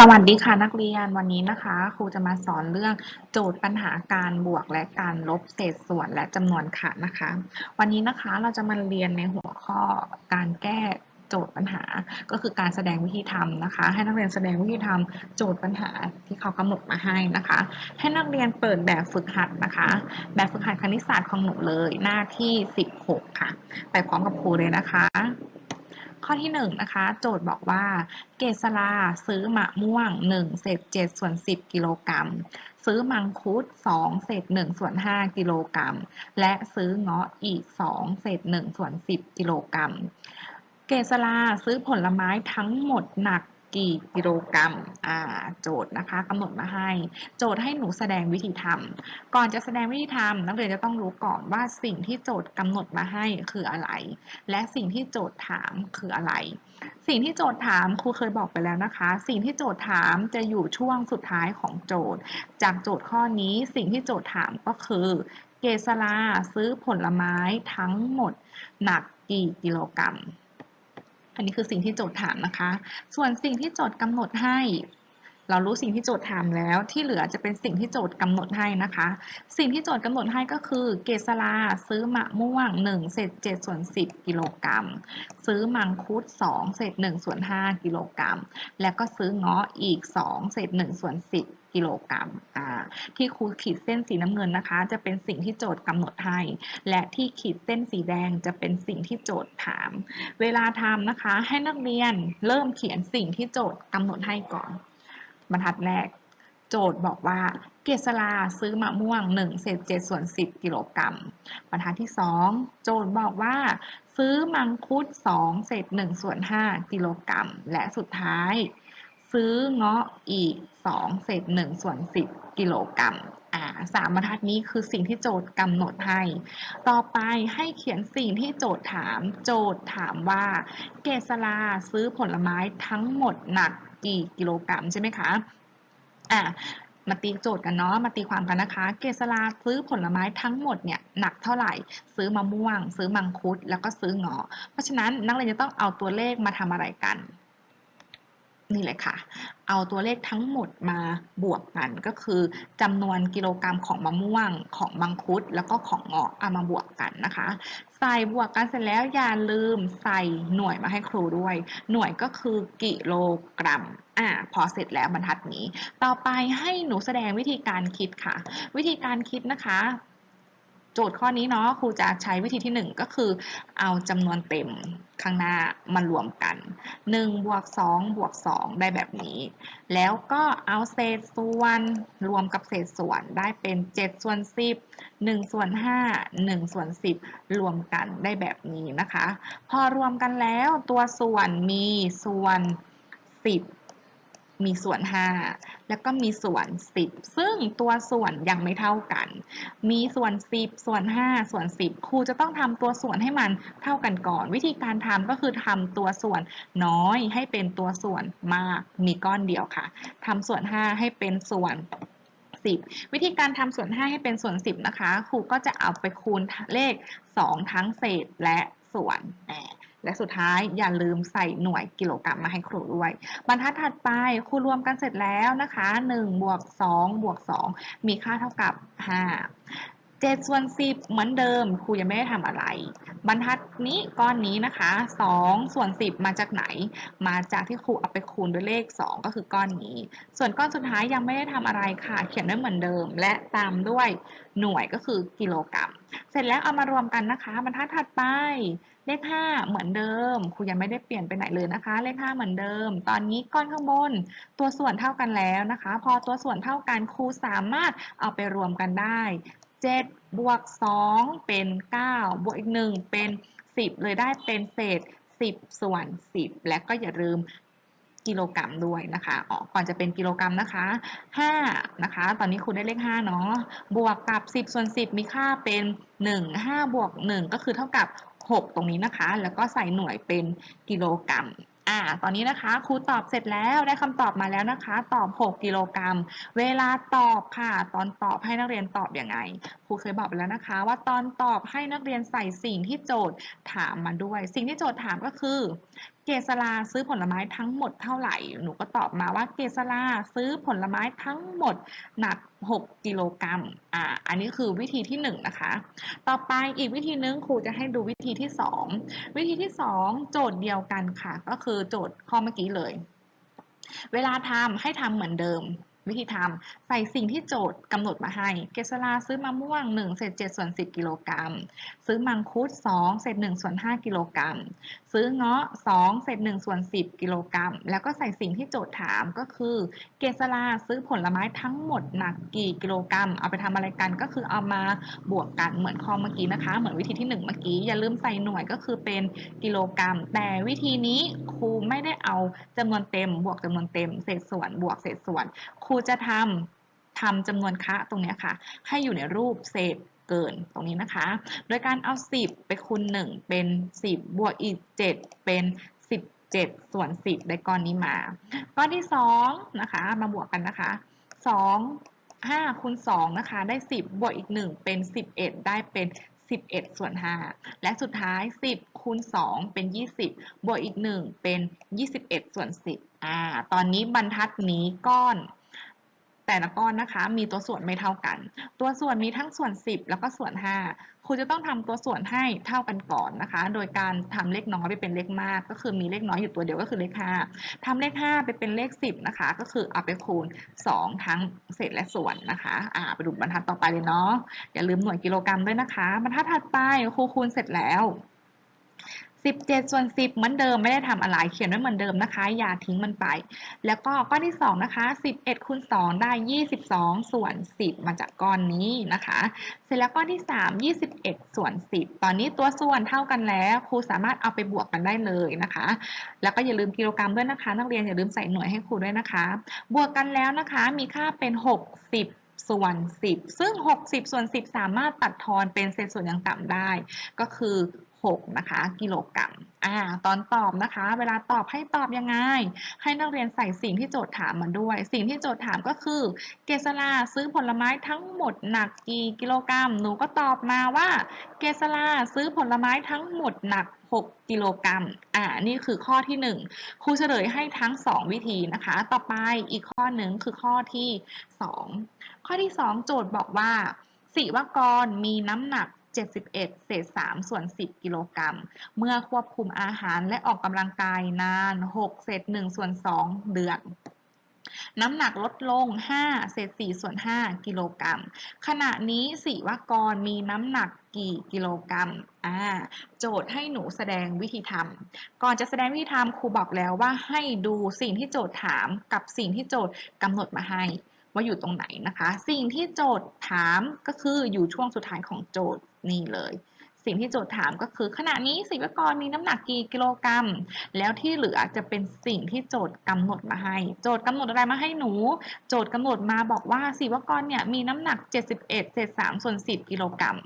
สวัสดีค่ะนักเรียนวันนี้นะคะ ครูจะมาสอนเรื่องโจทย์ปัญหาการบวกและการลบเศษส่วนและจำนวนค่ะนะคะ วันนี้นะคะเราจะมาเรียนในหัวข้อการแก้โจทย์ปัญหา ก็คือการแสดงวิธีทำนะคะ ให้นักเรียนแสดงวิธีทำโจทย์ปัญหาที่เขากำหนดมาให้นะคะ ให้นักเรียนเปิดแบบฝึกหัดนะคะ แบบฝึกหัดคณิตศาสตร์ของหนูเลยหน้าที่ 16 ค่ะ ไปพร้อมกับครูเลยนะคะ ข้อที่1นงนะคะ โจทย์บอกว่า เกษราซื้อมะม่วง 1 เศษ7ส่วน 10 กิโลกรัม ซื้อมังคุด 2 เศษ1ส่วน 5 กิโลกรัม และซื้อเงาะอีก 2 เศษ1ส่วน 10 กิโลกรัม เกษราซื้อผลไม้ทั้งหมดหนัก กี่กิโลกรัมอ่าโจทย์นะคะกำหนดมาให้ โจทย์ให้หนูแสดงวิธีทำก่อนจะแสดงวิธีทำนักเรียนจะต้องรู้ก่อนว่าสิ่งที่โจทย์กำหนดมาให้คืออะไร และสิ่งที่โจทย์ถามคืออะไร สิ่งที่โจทย์ถามครูเคยบอกไปแล้วนะคะ สิ่งที่โจทย์ถามจะอยู่ช่วงสุดท้ายของโจทย์ จากโจทย์ข้อนี้สิ่งที่โจทย์ถามก็คือเกษราซื้อผลไม้ทั้งหมดหนักกี่กิโลกรัม อันนี้คือสิ่งที่โจทย์ถามนะคะ ส่วนสิ่งที่โจทย์กำหนดให้ เรารู้สิ่งที่โจทย์ถามแล้ว ที่เหลือจะเป็นสิ่งที่โจทย์กำหนดให้นะคะ สิ่งที่โจทย์กำหนดให้ก็คือ เกษราซื้อมะม่วง1เศษ7ส่วน10กิโลกรัม ซื้อมังคุด2เศษ1ส่วน5กิโลกรัม แล้วก็ซื้อเงาะอีก2เศษ1ส่วน10 กิโลกรัมที่ครูขีดเส้นสีน้ำเงินนะคะ จะเป็นสิ่งที่โจทย์กำหนดให้และที่ขีดเส้นสีแดงจะเป็นสิ่งที่โจทย์ถาม เวลาทำนะคะ ให้นักเรียนเริ่มเขียนสิ่งที่โจทย์กำหนดให้ก่อน บรรทัดแรก โจทย์บอกว่าเกษราซื้อมะม่วง1เศษ7ส่วน10 กิโลกรัมบรรทัดที่ 2 โจทย์บอกว่าซื้อมังคุด2เศษ1ส่วน5กิโลกรัมและสุดท้าย ซื้อเงาะอีก2เศษ1ส่วน10กิโลกรัมอ่าสามบรรทัดนี้คือสิ่งที่โจทย์กำหนดให้ ต่อไปให้เขียนสิ่งที่โจทย์ถาม โจทย์ถามว่า เกษราซื้อผลไม้ทั้งหมดหนักกี่กิโลกรัมใช่ไหมคะอะมาตีโจทย์กันเนาะ มาตีความกันนะคะ เกษราซื้อผลไม้ทั้งหมดเนี่ยหนักเท่าไหร่ ซื้อมะม่วง ซื้อมังคุด แล้วก็ซื้อเงาะ เพราะฉะนั้นนักเรียนจะต้องเอาตัวเลขมาทำอะไรกัน นี่เลยค่ะ เอาตัวเลขทั้งหมดมาบวกกันก็คือจำนวนกิโลกรัมของมะม่วงของมังคุด แล้วก็ของเงาะเอามาบวกกันนะคะ ใส่บวกกันเสร็จแล้วอย่าลืมใส่หน่วยมาให้ครูด้วย หน่วยก็คือกิโลกรัมอ่าพอเสร็จแล้วบรรทัดนี้ ต่อไปให้หนูแสดงวิธีการคิดค่ะ วิธีการคิดนะคะ โจทย์ข้อนี้เนาะครูจะใช้วิธีที่ 1 ก็คือ เอาจำนวนเต็มข้างหน้ามารวมกัน1บวก2บวก2ได้แบบนี้ แล้วก็เอาเศษส่วนรวมกับเศษส่วนได้เป็น7ส่วน10 1ส่วน5 1ส่วน10 รวมกันได้แบบนี้นะคะ พอรวมกันแล้วตัวส่วนมีส่วน 10 มีส่วน 5 แล้วก็มีส่วน 10 ซึ่งตัวส่วนยังไม่เท่ากัน มีส่วน 10 ส่วน 5 ส่วน 10 ครูจะต้องทำตัวส่วนให้มันเท่ากันก่อน วิธีการทำก็คือทำตัวส่วนน้อยให้เป็นตัวส่วนมากมีก้อนเดียวค่ะทำส่วน 5 ให้เป็นส่วน10 วิธีการทำส่วน 5 ให้เป็นส่วน 10 นะคะ ครูก็จะเอาไปคูณเลข 2 ทั้งเศษและส่วนแและสุดท้ายอย่าลืมใส่หน่วยกิโลกรัมมาให้ครูด้วย บรรทัดถัดไปครูรวมกันเสร็จแล้วนะคะ1บวก2บวก2มีค่าเท่ากับ 5 7ส่วน10เหมือนเดิมครูยังไม่ได้ทำอะไร บรรทัดนี้ก้อนนี้นะคะ2ส่วน10มาจากไหน มาจากที่ครูเอาไปคูณด้วยเลข2ก็คือก้อนนี้ ส่วนก้อนสุดท้ายยังไม่ได้ทำอะไรค่ะ เขียนไว้เหมือนเดิม และตามด้วยหน่วยก็คือกิโลกรัม เสร็จแล้วเอามารวมกันนะคะ บรรทัดถัดไปเลข5เหมือนเดิมครูยังไม่ได้เปลี่ยนไปไหนเลยนะคะ เลข5เหมือนเดิม ตอนนี้ก้อนข้างบน ตัวส่วนเท่ากันแล้วนะคะ พอตัวส่วนเท่ากันครูสามารถเอาไปรวมกันได้ 7 บวก 2 เป็น 9 บวกอีก 1 เป็น 10 เลยได้เป็นเศษ 10 ส่วน 10 และก็อย่าลืมกิโลกรัมด้วยนะคะอ๋อก่อนจะเป็นกิโลกรัมนะคะ5นะคะ ตอนนี้ครูได้เลข5เนาะ บวกกับ 10 ส่วน 10 มีค่าเป็น 1 5 บวก 1 ก็คือเท่ากับ 6 ตรงนี้นะคะ แล้วก็ใส่หน่วยเป็นกิโลกรัม อ่า ตอนนี้นะคะครูตอบเสร็จแล้วได้คำตอบมาแล้วนะคะ ตอบ 6 กิโลกรัม เวลาตอบค่ะ ตอนตอบให้นักเรียนตอบอยังไง ครูเคยบอกไปแล้วนะคะ ว่าตอนตอบให้นักเรียนใส่สิ่งที่โจทย์ถามมาด้วย สิ่งที่โจทย์ถามก็คือ เกษราซื้อผลไม้ทั้งหมดเท่าไหร่ หนูก็ตอบมาว่าเกษราซื้อผลไม้ทั้งหมดหนัก 6 กิโลกรัม อ่า อันนี้คือวิธีที่1นนะคะ ต่อไปอีกวิธีนึงครูจะให้ดูวิธีที่ 2 วิธีที่ 2 โจทย์เดียวกันค่ะ ก็คือโจทย์ข้อเมื่อกี้เลย เวลาทำให้ทำเหมือนเดิม วิธีทำใส่สิ่งที่โจทย์กำหนดมาให้ เกษราซื้อมะม่วง1เศษ7ส่วน10กิโลกรัม ซื้อมังคุด2เศษ1ส่วน5กิโลกรัม ซื้อเงาะ2เศษ1ส่วน10กิโลกรัม แล้วก็ใส่สิ่งที่โจทย์ถามก็คือ เกษราซื้อผลไม้ทั้งหมดหนักกี่กิโลกรัม เอาไปทำอะไรกันก็คือเอามาบวกกันเหมือนข้อเมื่อกี้นะคะ เหมือนวิธีที่ 1 เมื่อกี้ อย่าลืมใส่หน่วยก็คือเป็นกิโลกรัม แต่วิธีนี้ครูไม่ได้เอาจำนวนเต็มบวกจำนวนเต็ม เศษส่วนบวกเศษส่วนครูจะทำทำจำนวนคะตรงนี้ค่ะ ให้อยู่ในรูปเศษเกินตรงนี้นะคะ โดยการเอา 10 ไปคูณ 1 เป็น 10 บวกอีก 7 เป็น 17 ส่วน 10 ได้ก้อนนี้มา ก้อนที่ 2 นะคะ มาบวกกันนะคะ 2 5คูณ2นะคะ ได้ 10 บวกอีก 1 เป็น 11 ได้เป็น 11 ส่วน 5 และสุดท้าย 10คูณ2เป็น 20 บวกอีก 1 เป็น 21 ส่วน 10 อ่า ตอนนี้บรรทัดนี้ก้อน แต่ละก้อนนะคะมีตัวส่วนไม่เท่ากัน ตัวส่วนมีทั้งส่วน 10 แล้วก็ส่วน 5 ครูจะต้องทำตัวส่วนให้เท่ากันก่อนนะคะ โดยการทำเลขน้อยไปเป็นเลขมาก ก็คือมีเลขน้อยอยู่ตัวเดียวก็คือเลข 5ทำเลข 5 ไปเป็นเลข 10 นะคะ ก็คือเอาไปคูณ 2 ทั้งเศษและส่วนนะคะอ่าไปดูบรรทัดต่อไปเลยเนาะอย่าลืมหน่วยกิโลกรัมด้วยนะคะ บรรทัดถัดไปครูคูณเสร็จแล้ว 17 ส่วน 10 เหมือนเดิมไม่ได้ทำอะไรเขียนไว้เหมือนเดิมนะคะ อย่าทิ้งมันไป แล้วก็ก้อนที่ 2 นะคะ 11คูณ2ได้ 22 ส่วน 10 มาจากก้อนนี้นะคะ เสร็จแล้วก้อนที่ 3 21 ส่วน 10 ตอนนี้ตัวส่วนเท่ากันแล้วครูสามารถเอาไปบวกกันได้เลยนะคะ แล้วก็อย่าลืมกิโลกรัมด้วยนะคะ นักเรียนอย่าลืมใส่หน่วยให้ครูด้วยนะคะ บวกกันแล้วนะคะมีค่าเป็น 60ส่วน 10 ซึ่ง 60 ส่วน 10 สามารถตัดทอนเป็นเศษส่วนอย่างต่ำได้ ก็คือ 6นะคะกิโลกรัมอ่าตอนตอบนะคะ เวลาตอบให้ตอบยังไง ให้นักเรียนใส่สิ่งที่โจทย์ถามมาด้วย สิ่งที่โจทย์ถามก็คือ เกษราซื้อผลไม้ทั้งหมดหนักกี่กิโลกรัม หนูก็ตอบมาว่า เกษราซื้อผลไม้ทั้งหมดหนัก 6 กิโลกรัมอ่านี่คือข้อที่ 1ครูเฉลยให้ทั้ง 2 วิธีนะคะ ต่อไปอีกข้อหนึ่งคือข้อที่ 2 ข้อที่ 2 โจทย์บอกว่าสิวกรมีน้ำหนัก 71 เศษ 3 ส่วน 10 กิโลกรัม เมื่อควบคุมอาหารและออกกำลังกายนาน 6 เศษ 1 ส่วน 2 เดือน น้ำหนักลดลง 5 เศษ 4 ส่วน 5 กิโลกรัม ขณะนี้สิวกรมีน้ำหนักกี่กิโลกรัมอ่าโจทย์ให้หนูแสดงวิธีทำก่อนจะแสดงวิธีทำครูบอกแล้วว่าให้ดูสิ่งที่โจทย์ถามกับสิ่งที่โจทย์กำหนดมาให้ ว่าอยู่ตรงไหนนะคะ สิ่งที่โจทย์ถามก็คืออยู่ช่วงสุดท้ายของโจทย์นี่เลย สิ่งที่โจทย์ถามก็คือ ขณะนี้ศิวกรมีน้ำหนักกี่กิโลกรัม แล้วที่เหลือจะเป็นสิ่งที่โจทย์กำหนดมาให้ โจทย์กำหนดอะไรมาให้หนู โจทย์กำหนดมาบอกว่าศิวกรเนี่ยมีน้ำหนัก 71เศษ3ส่วน10 กิโลกรัม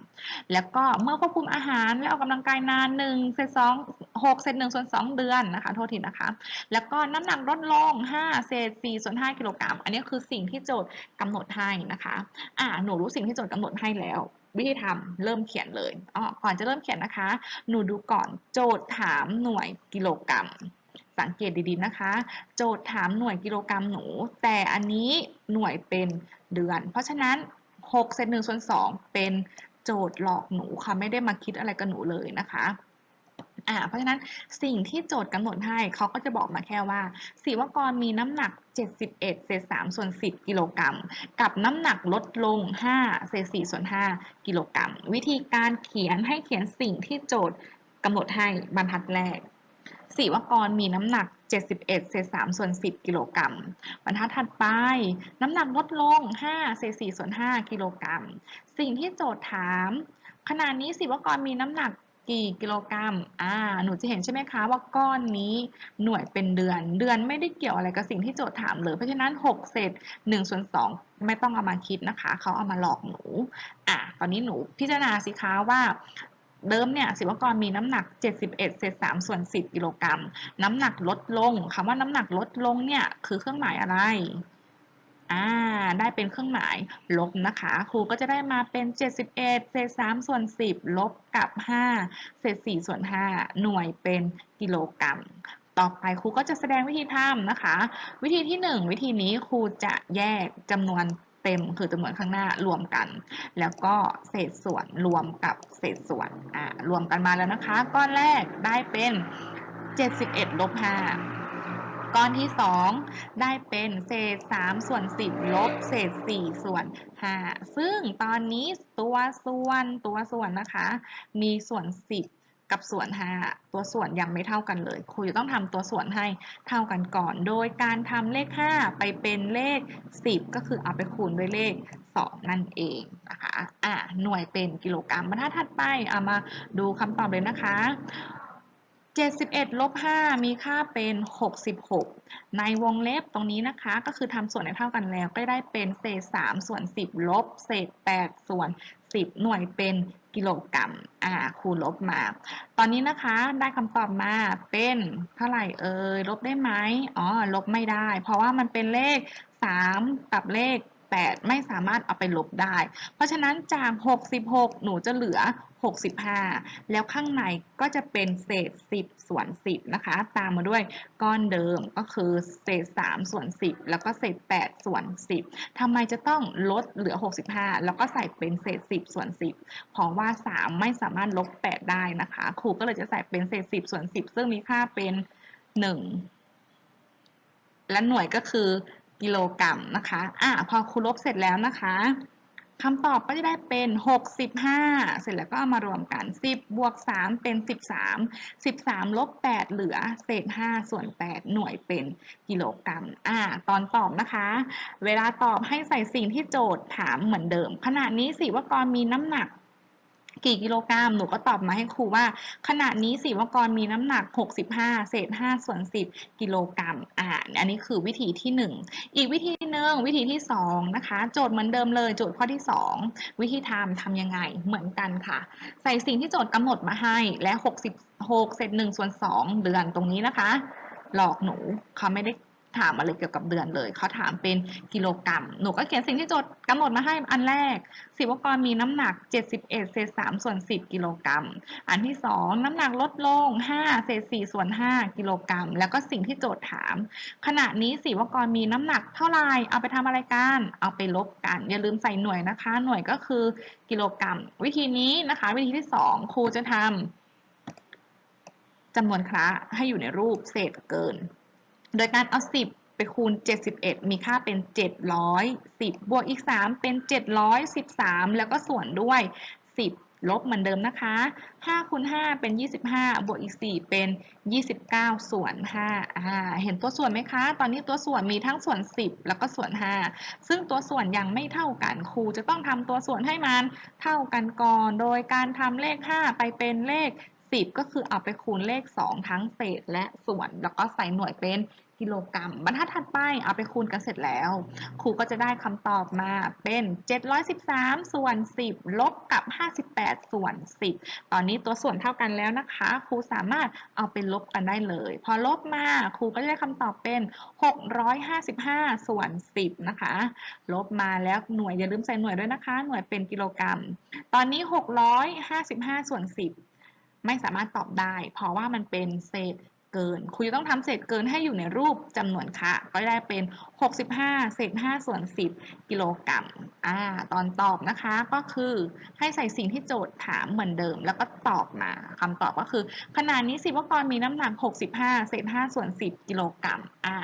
แล้วก็เมื่อควบคุมอาหารและออกกำลังกายนาน1เศษ2 6เศษ1ส่วน2 เดือนนะคะ โทษทีนะคะ แล้วก็น้ำหนักลดลง5เศษ4ส่วน5กิโลกรัม อันนี้คือสิ่งที่โจทย์กำหนดให้นะคะ อ่าหนูรู้สิ่งที่โจทย์กำหนดให้แล้ว วิธีทำเริ่มเขียนเลยอ๋อก่อนจะเริ่มเขียนนะคะ หนูดูก่อนโจทย์ถามหน่วยกิโลกรัม สังเกตดีๆนะคะ โจทย์ถามหน่วยกิโลกรัมหนู แต่อันนี้หน่วยเป็นเดือน เพราะฉะนั้น6เศษ1ส่วน2เป็นโจทย์หลอกหนูค่ะไม่ได้มาคิดอะไรกับหนูเลยนะคะ อ่าเพราะฉะนั้นสิ่งที่โจทย์กำหนดให้เขาก็จะบอกมาแค่ว่าศิวกรมีน้ำหนัก 71เศษ3ส่วน10 กิโลกรัม กับน้ำหนักลดลง 5เศษ4ส่วน 5 กิโลกรัม วิธีการเขียนให้เขียนสิ่งที่โจทย์กำหนดให้บรรทัดแรกศิวกรมีน้ำหนัก 71เศษ3ส่วน 10 กิโลกรัม บรรทัดถัดไป น้ำหนักลดลง 5เศษ4ส่วน 5 กิโลกรัม สิ่งที่โจทย์ถาม ขณะนี้ศิวกรมีน้ำหนัก กี่กิโลกรัม อ่า หนูจะเห็นใช่ไหมคะว่าก้อนนี้หน่วยเป็นเดือน เดือนไม่ได้เกี่ยวอะไรกับสิ่งที่โจทย์ถามเลย เพราะฉะนั้น 6 เศษ1ส่วน2ไม่ต้องเอามาคิดนะคะ เขาเอามาหลอกหนู อะ ตอนนี้หนูพิจารณาสิคะว่าเดิมเนี่ยศิวกรมีน้ำหนัก 71 เศษ3ส่วน 10 กิโลกรัม น้ำหนักลดลงคำว่าน้ำหนักลดลงเนี่ยคือเครื่องหมายอะไร อ่าได้เป็นเครื่องหมายลบนะคะ ครูก็จะได้มาเป็น 71 เศษ 3 ส่วน 10 ลบกับ 5 เศษ 4 ส่วน 5 หน่วยเป็นกิโลกรัมต่อไปครูก็จะแสดงวิธีทำนะคะ วิธีที่ 1 วิธีนี้ครูจะแยกจำนวนเต็มคือจำนวนข้างหน้ารวมกัน แล้วก็เศษส่วนรวมกับเศษส่วนอ่ารวมกันมาแล้วนะคะ ก้อนแรกได้เป็น 71ลบ5 ก้อนที่ 2 ได้เป็นเศษ 3 ส่วน 10 ลบ เศษ 4 ส่วน 5 ซึ่งตอนนี้ตัวส่วนตัวส่วนนะคะ มีส่วน 10 กับส่วน 5 ตัวส่วนยังไม่เท่ากันเลย ครูจะต้องทำตัวส่วนให้เท่ากันก่อน โดยการทำเลข 5 ไปเป็นเลข 10 ก็คือเอาไปคูณด้วยเลข 2 นั่นเองนะคะอะหน่วยเป็นกิโลกรัมบรรทัดถัดไปเอามาดูคำตอบเลยนะคะ 71ลบ5มีค่าเป็น 66 ในวงเล็บตรงนี้นะคะ ก็คือทำส่วนให้เท่ากันแล้ว ก็ได้เป็นเศษ3ส่วน 10 ลบ เศษ 8 ส่วน 10 หน่วยเป็นกิโลกรัมอ่าคูณลบมา ตอนนี้นะคะได้คำตอบมาเป็นเท่าไหร่เอ่ยลบได้ไหมอ๋อลบไม่ได้ เพราะว่ามันเป็นเลข 3 กับเลข 8 ไม่สามารถเอาไปลบได้ เพราะฉะนั้นจาก 66 หนูจะเหลือ 65 แล้วข้างในก็จะเป็นเศษ 10 ส่วน 10 นะคะ ตามมาด้วยก้อนเดิมก็คือเศษ 3 ส่วน 10 แล้วก็เศษ 8 ส่วน 10ทำไมจะต้องลดเหลือ 65 แล้วก็ใส่เป็นเศษ 10 ส่วน 10 เพราะว่า 3 ไม่สามารถลบ 8 ได้นะคะ ครูก็เลยจะใส่เป็นเศษ 10 ส่วน 10 ซึ่งมีค่าเป็น 1 และหน่วยก็คือ กิโลกรัมนะคะอะพอครูลบเสร็จแล้วนะคะคำตอบก็จะได้เป็น 65 เสร็จแล้วก็เอามารวมกัน 10 บวก 3 เป็น 13 13 ลบ 8 เหลือ เศษ 5 ส่วน 8 หน่วยเป็นกิโลกรัม อ่า ตอนตอบนะคะ เวลาตอบให้ใส่สิ่งที่โจทย์ถามเหมือนเดิม ขณะนี้สิวกรมีน้ำหนัก กี่กิโลกรัมหนูก็ตอบมาให้ครูว่า ขณะนี้สิวกรมีน้ำหนัก 65 เศษ 5 ส่วน 10 กิโลกรัมอ่าอันนี้คือวิธีที่ 1 อีกวิธีหนึ่งวิธีที่ 2 นะคะ โจทย์เหมือนเดิมเลย โจทย์ข้อที่ 2 วิธีทำทำยังไงเหมือนกันค่ะ ใส่สิ่งที่โจทย์กำหนดมาให้และ 66 เศษ1ส่วน 2 เดือนตรงนี้นะคะ หลอกหนูเขาไม่ได้ ถามอะไรเกี่ยวกับเดือนเลยเขาถามเป็นกิโลกรัม หนูก็เขียนสิ่งที่โจทย์กำหนดมาให้อันแรกสิวกรมีน้ำหนัก 71เศษ3ส่วน 10 กิโลกรัม อันที่ 2 น้ำหนักลดลง 5 เศษ4ส่วน 5 กิโลกรัม แล้วก็สิ่งที่โจทย์ถาม ขณะนี้สิวกรมีน้ำหนักเท่าไหร่เอาไปทำอะไรกันเอาไปลบกัน อย่าลืมใส่หน่วยนะคะ หน่วยก็คือกิโลกรัม วิธีนี้นะคะ วิธีที่ 2 ครูจะทำจำนวนคละให้อยู่ในรูปเศษเกิน โดยการเอา 10 ไปคูณ 71 มีค่าเป็น 710 บวกอีก 3 เป็น 713 แล้วก็ส่วนด้วย 10 ลบเหมือนเดิมนะคะ5คูณ5เป็น 25 บวกอีก 4 เป็น 29 ส่วน5อ่าเห็นตัวส่วนไหมคะ ตอนนี้ตัวส่วนมีทั้งส่วน 10 แล้วก็ส่วน 5 ซึ่งตัวส่วนยังไม่เท่ากันครูจะต้องทำตัวส่วนให้มันเท่ากันก่อน โดยการทำเลข 5 ไปเป็นเลข 10 ก็คือเอาไปคูณเลข 2 ทั้งเศษและส่วน แล้วก็ใส่หน่วยเป็นกิโลกรัม บรรทัดถัดไปเอาไปคูณกันเสร็จแล้ว ครูก็จะได้คำตอบมาเป็น 713 ส่วน 10 ลบกับ 58 ส่วน 10 ตอนนี้ตัวส่วนเท่ากันแล้วนะคะ ครูสามารถเอาไปลบกันได้เลย พอลบมาครูก็จะได้คำตอบเป็น 655 ส่วน 10 นะคะ ลบมาแล้วหน่วยอย่าลืมใส่หน่วยด้วยนะคะ หน่วยเป็นกิโลกรัม ตอนนี้ 655 ส่วน 10 ไม่สามารถตอบได้ เพราะว่ามันเป็นเศษเกินครูจะต้องทำเศษเกินให้อยู่ในรูปจำนวนค่ะก็ได้เป็น 65 เศษ 5 ส่วน 10 กิโลกรัมอ่าตอนตอบนะคะก็คือให้ใส่สิ่งที่โจทย์ถามเหมือนเดิม แล้วก็ตอบมาคำตอบก็คือ ขนาดนี้สิวกรมีน้ำหนัก 65 เศษ 5 ส่วน 10 กิโลกรัมอ่า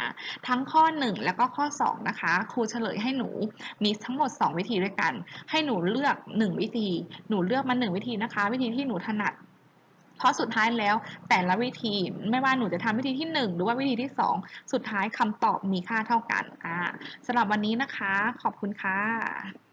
ทั้งข้อ 1 แล้วก็ข้อ 2 นะคะ ครูเฉลยให้หนูมีทั้งหมด 2 วิธีด้วยกัน ให้หนูเลือก 1 วิธี หนูเลือกมา 1 วิธีนะคะ วิธีที่หนูถนัด เพราะสุดท้ายแล้วแต่ละวิธีไม่ว่าหนูจะทำวิธีที่ 1 หรือว่าวิธีที่ 2 สุดท้ายคำตอบมีค่าเท่ากันอ่าสำหรับวันนี้นะคะ ขอบคุณค่ะ